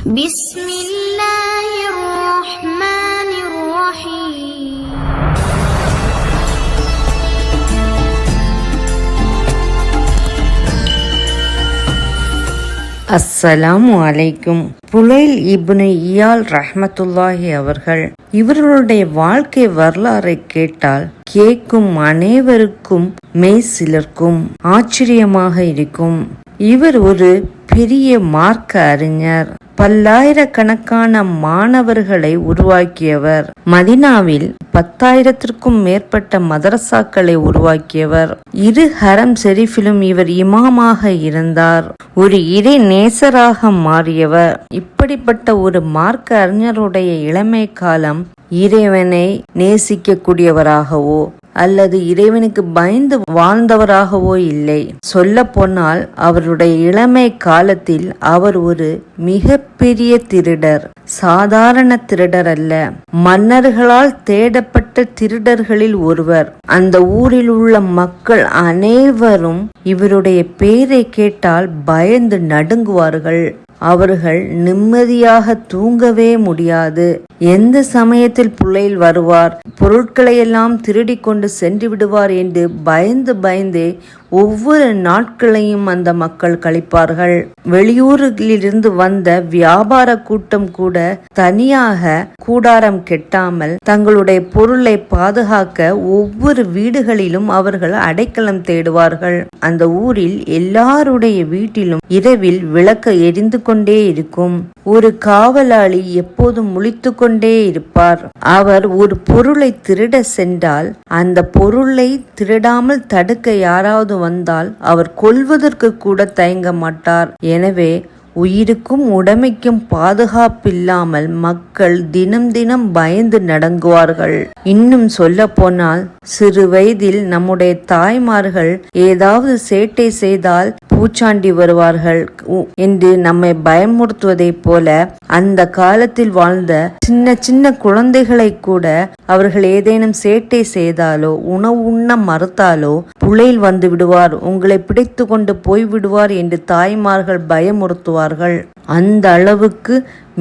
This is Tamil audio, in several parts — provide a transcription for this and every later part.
بسم الله الرحمن الرحيم அஸ்ஸலாமு அலைக்கும் புலைல் இப்னு இயால் ரஹ்மத்துல்லாஹி அவர்கள் இவர்களுடைய வாழ்க்கை வரலாறை கேட்டால் கேட்கும் அனைவருக்கும் மெய் சிலர்க்கும் ஆச்சரியமாக இருக்கும் இவர் ஒரு பெரிய மார்க்க அறிஞர் பல்லாயிரக்கணக்கான மாணவர்களை உருவாக்கியவர். மதினாவில் பத்தாயிரத்திற்கும் மேற்பட்ட மதரசாக்களை உருவாக்கியவர். இரு ஹரம் ஷெரீஃபிலும் இவர் இமாமாக இருந்தார். ஒரு இறை நேசராக மாறியவர். இப்படிப்பட்ட ஒரு மார்க்க அறிஞருடைய இளமை காலம் இறைவனை நேசிக்கக்கூடியவராகவோ அல்லது இறைவனுக்கு பயந்து வாழ்ந்தவராகவோ இல்லை. சொல்ல போனால் அவருடைய இளமை காலத்தில் அவர் ஒரு மிகப்பெரிய திருடர். சாதாரண திருடர் அல்ல. மன்னர்களால் தேடப்பட்ட திருடர்களில் ஒருவர். அந்த ஊரில் உள்ள மக்கள் அனைவரும் இவருடைய பெயரை கேட்டால் பயந்து நடுங்குவார்கள். அவர்கள் நிம்மதியாக தூங்கவே முடியாது. எந்த சமயத்தில் பிள்ளையில் வருவார்? பொருட்களை எல்லாம் திருடி கொண்டு சென்று விடுவார் என்று பயந்து பயந்தே ஒவ்வொரு நாட்களையும் அந்த மக்கள் கழிப்பார்கள். வெளியூரிலிருந்து வந்த வியாபார கூட்டம் கூட தனியாக கூடாரம் கெட்டாமல் தங்களுடைய பொருளை பாதுகாக்க ஒவ்வொரு வீடுகளிலும் அவர்கள் அடைக்கலம் தேடுவார்கள். அந்த ஊரில் எல்லாருடைய வீட்டிலும் இரவில் விளக்க எரிந்து கொண்டே இருக்கும். ஒரு காவலாளி எப்போதும் முழித்து கொண்டே இருப்பார். அவர் ஒரு பொருளை திருட சென்றால் அந்த பொருளை திருடாமல் தடுக்க யாராவது வந்தால் அவர் கொல்வதற்கு கூட தயங்க மாட்டார். எனவே உயிருக்கும் உடைமைக்கும் பாதுகாப்பில்லாமல் மக்கள் தினம் தினம் பயந்து நடங்குவார்கள். இன்னும் சொல்ல போனால் சிறு வயதில் நம்முடைய தாய்மார்கள் ஏதாவது சேட்டை செய்தால் பூச்சாண்டி வருவார்கள். என்று நம்மை பயமுறுத்துவதைப் போல அந்த காலத்தில் வாழ்ந்த சின்ன சின்ன குழந்தைகளை கூட அவர்கள் ஏதேனும் சேட்டை செய்தாலோ உணவு உண்ண மறுத்தாலோ புலையில் வந்து விடுவார் உங்களை பிடித்து கொண்டு போய் விடுவார் என்று தாய்மார்கள் பயமுறுத்துவார்கள். அந்த அளவுக்கு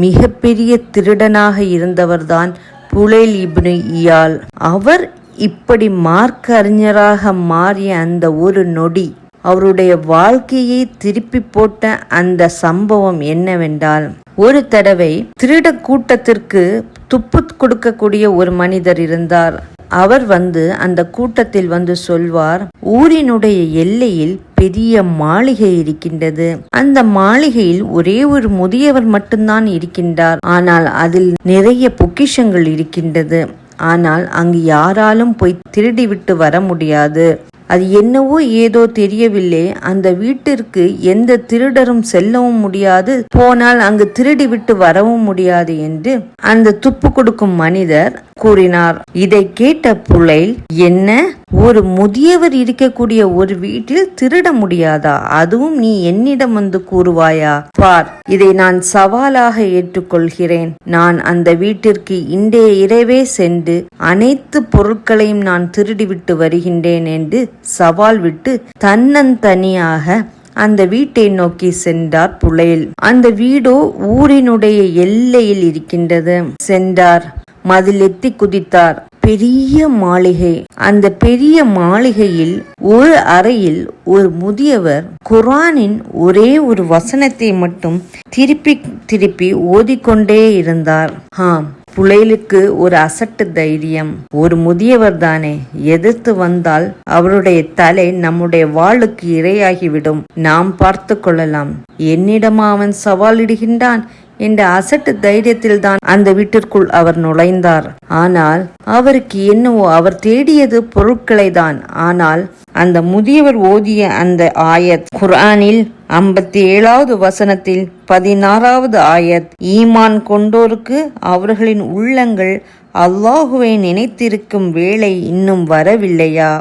மிகப்பெரிய திருடனாக இருந்தவர்தான் புலைல் இப்னு இயால். அவர் இப்படி மார்க்க அறிஞராக மாறிய அந்த ஒரு நொடி அவருடைய வாழ்க்கையை திருப்பி போட்ட அந்த சம்பவம் என்னவென்றால் ஒரு தடவை திருட கூட்டத்திற்கு துப்பு கொடுக்கக்கூடிய ஒரு மனிதர் இருந்தார். அவர் வந்து அந்த கூட்டத்தில் வந்து சொல்வார் ஊரினுடைய எல்லையில் பெரிய மாளிகை இருக்கின்றது. அந்த மாளிகையில் ஒரே ஒரு முதியவர் மட்டும்தான் இருக்கின்றார். ஆனால் அதில் நிறைய பொக்கிஷங்கள் இருக்கின்றது. ஆனால் அங்கு யாராலும் போய் திருடிவிட்டு வர முடியாது. அது என்னவோ ஏதோ தெரியவில்லை. அந்த வீட்டிற்கு எந்த திருடரும் செல்லவும் முடியாது. போனால் அங்கு திருடி விட்டு வரவும் முடியாது என்று அந்த துப்பு கொடுக்கும் மனிதர் கூறினார். இதை கேட்ட புலை என்ன? ஒரு முதியவர் இருக்கக்கூடிய ஒரு வீட்டில் திருட முடியாதா? அதுவும் நீ என்னிடம் வந்து கூறுவாயா? பார் இதை நான் சவாலாக ஏற்றுக்கொள்கிறேன். நான் அந்த வீட்டிற்கு இன்றைய இரவே சென்று அனைத்து பொருட்களையும் நான் திருடிவிட்டு வருகின்றேன் என்று சவால் விட்டு தன்னந்தனியாக அந்த வீட்டை நோக்கி சென்றார் புலையில். அந்த வீடோ ஊரினுடைய எல்லையில் இருக்கின்றது. சென்றார். மதில் எத்தி குதித்தார். பெரிய மாளிகை. அந்த பெரிய மாளிகையில் ஒரு அறையில் ஒரு முதியவர் குரானின் ஒரே ஒரு வசனத்தை மட்டும் திருப்பி திருப்பி ஓதிக்கொண்டே இருந்தார். ஆம் புலைலுக்கு ஒரு அசட்டு தைரியம். ஒரு முதியவர் தானே எதிர்த்து வந்தால் அவருடைய தலை நம்முடைய வாளுக்கு இரையாகிவிடும். நாம் பார்த்து கொள்ளலாம். என்னிடமா அவன் சவாலிடுகின்றான் என்ற அசட்டு தைரியத்தில்தான் அந்த வீட்டிற்குள் அவர் நுழைந்தார். ஆனால் அவருக்கு என்னவோ அவர் தேடியது பொருட்களை தான் ஆனால் அந்த முதியவர் ஓதிய அந்த ஆயத் குர்ஆனில் ஐம்பத்தி ஏழாவது வசனத்தில் பதினாறாவது ஆயத் ஈமான் கொண்டோருக்கு அவர்களின் உள்ளங்கள் அல்லாஹுவை நினைத்திருக்கும் வேலை இன்னும் வரவில்லையா?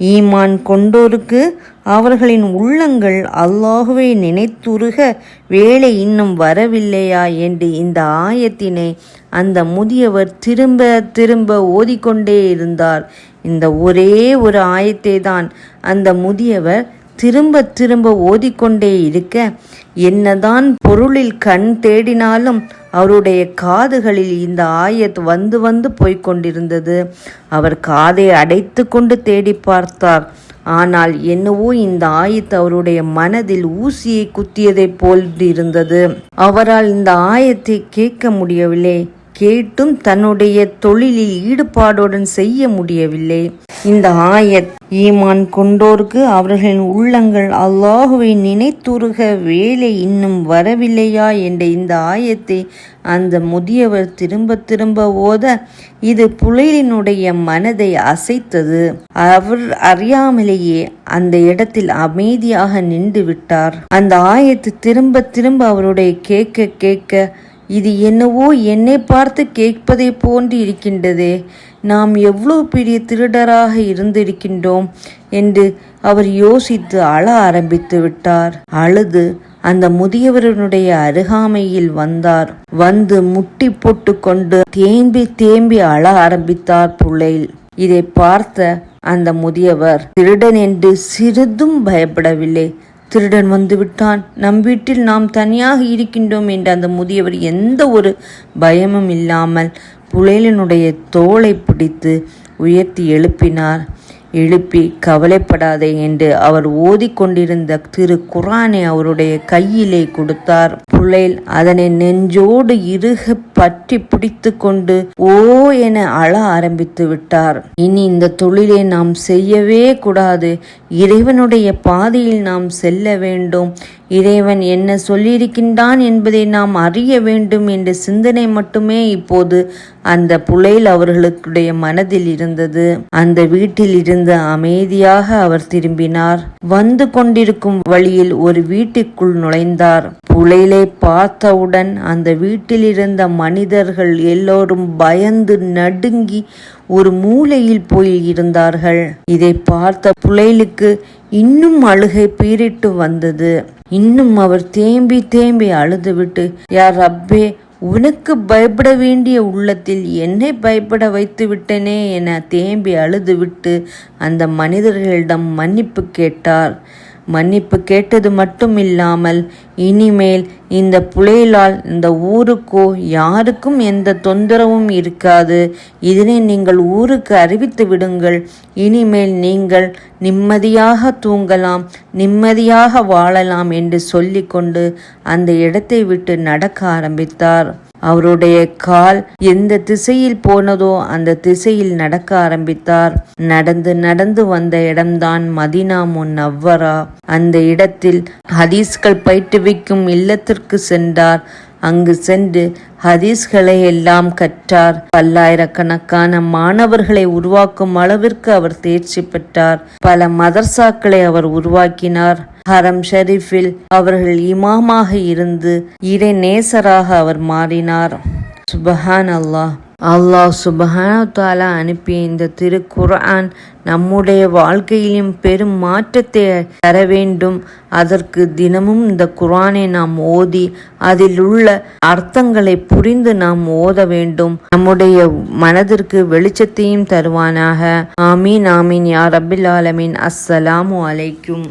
ஈமான் கொண்டோருக்கு அவர்களின் உள்ளங்கள் அல்லாஹுவை நினைத்துருக வேலை இன்னும் வரவில்லையா என்று இந்த ஆயத்தினை அந்த முதியவர் திரும்ப திரும்ப ஓதிக்கொண்டே இருந்தார். இந்த ஒரே ஒரு ஆயத்தை தான் அந்த முதியவர் திரும்ப திரும்ப ஓதிக்கொண்டே இருக்க என்னதான் பொருளில் கண் தேடினாலும் அவருடைய காதுகளில் இந்த ஆயத் வந்து வந்து போய்கொண்டிருந்தது அவர் காதை அடைத்து கொண்டு தேடி பார்த்தார். ஆனால் என்னவோ இந்த ஆயத் அவருடைய மனதில் ஊசியை குத்தியதைப் போல் இருந்தது. அவரால் இந்த ஆயத்தை கேட்க முடியவில்லை. கேட்டும் தன்னுடைய தொழிலில் ஈடுபாடுடன் செய்ய முடியவில்லை. இந்த ஆயத் ஈமான் கொண்டோருக்கு அவர்களின் உள்ளங்கள் அல்லாஹுவை நினைத்துருக வேலை இன்னும் வரவில்லையா என்ற இந்த ஆயத்தை அந்த முதியவர் திரும்ப திரும்ப ஓத இது புலையினுடைய மனதை அசைத்தது. அவர் அறியாமலேயே அந்த இடத்தில் அமைதியாக நின்று விட்டார். அந்த ஆயத்து திரும்ப திரும்ப அவருடைய கேட்க கேட்க இது என்னவோ என்னை பார்த்து கேட்பதை போன்று இருக்கின்றதே. நாம் எவ்வளவு பெரிய திருடராக இருந்திருக்கின்றோம் என்று அவர் யோசித்து அழ ஆரம்பித்து விட்டார். அழுது அந்த முதியவரனுடைய அருகாமையில் வந்தார். வந்து முட்டி போட்டு கொண்டு தேம்பி தேம்பி அழ ஆரம்பித்தார் புள்ளையில். இதை பார்த்த அந்த முதியவர் திருடன் என்று சிறிதும் பயப்படவில்லை. திருடன் வந்து விட்டான் நம் வீட்டில் நாம் தனியாக இருக்கின்றோம் என்ற அந்த முதியவர் எந்த ஒரு பயமும் இல்லாமல் புலையலினுடைய தோளை பிடித்து உயர்த்தி எழுப்பினார். எழுப்பி கவலைப்படாதே என்று அவர் ஓதிக்கொண்டிருந்த திரு குரானை அவருடைய கையிலே கொடுத்தார். புலைல் அதனை நெஞ்சோடு இறுக பற்றி பிடித்து கொண்டு ஓ என அழ ஆரம்பித்து விட்டார். இனி இந்த தொழிலை நாம் செய்யவே கூடாது. இறைவனுடைய பாதையில் நாம் செல்ல வேண்டும். இறைவன் என்ன சொல்லியிருக்கின்றான் என்பதை நாம் அறிய வேண்டும் என்ற சிந்தனை மட்டுமே இப்போது அந்த புலையில் அவர்களுடைய மனதில் இருந்தது. அந்த வீட்டில் இருந்து அமைதியாக அவர் திரும்பினார். வந்து கொண்டிருக்கும் வழியில் ஒரு வீட்டுக்குள் நுழைந்தார். புலையிலை பார்த்தவுடன் அந்த வீட்டில் இருந்த மனிதர்கள் எல்லோரும் பயந்து நடுங்கி ஒரு மூலையில் போய் இருந்தார்கள். இதை பார்த்த புலையிலுக்கு இன்னும் அழுகை பீரிட்டு வந்தது. இன்னும் அவர் தேம்பி தேம்பி அழுதுவிட்டு யார் ரப்பே உனக்கு பயப்பட வேண்டிய உள்ளத்தில் என்னை பயப்பட வைத்து விட்டனே என தேம்பி அழுதுவிட்டு அந்த மனிதர்களிடம் மன்னிப்பு கேட்டார். மன்னிப்பு கேட்டது மட்டும் இல்லாமல் இனிமேல் இந்த புலையிலால் இந்த ஊருக்கோ யாருக்கும் எந்த தொந்தரவும் இருக்காது. இதனை நீங்கள் ஊருக்கு அறிவித்து விடுங்கள். இனிமேல் நீங்கள் நிம்மதியாக தூங்கலாம் நிம்மதியாக வாழலாம் என்று சொல்லிக்கொண்டு அந்த இடத்தை விட்டு நடக்க ஆரம்பித்தார். அவருடைய கால் எந்த திசையில் போனதோ அந்த திசையில் நடக்க ஆரம்பித்தார். நடந்து நடந்து வந்த இடம்தான் மதினா முன் அவ்வரா அந்த இடத்தில் ஹதீஸ்கள் பயிற்றுவிக்கும் இல்லத்திற்கு சென்றார். அங்கு சென்று ஹதீஸ்களை எல்லாம் கற்றார். பல்லாயிரக்கணக்கான மாணவர்களை உருவாக்கும் அளவிற்கு அவர் தேர்ச்சி பெற்றார். பல மதர்சாக்களை அவர் உருவாக்கினார். ஹரம் ஷெரீஃபில் அவர்கள் இமாமாக இருந்து இறை நேசராக அவர் மாறினார். சுபஹான் அல்லாஹ் அல்லாஹ் சுபஹான அனுப்பிய இந்த திருக்குர்ஆன் நம்முடைய வாழ்க்கையிலும் பெரும் மாற்றத்தை தர வேண்டும். அதற்கு தினமும் இந்த குர்ஆனை நாம் ஓதி அதில் உள்ள அர்த்தங்களை புரிந்து நாம் ஓத வேண்டும். நம்முடைய மனதிற்கு வெளிச்சத்தையும் தருவானாக. ஆமீன் ஆமீன் யார் அபில் ஆலமீன். அஸ்ஸலாமு அலைக்கும்.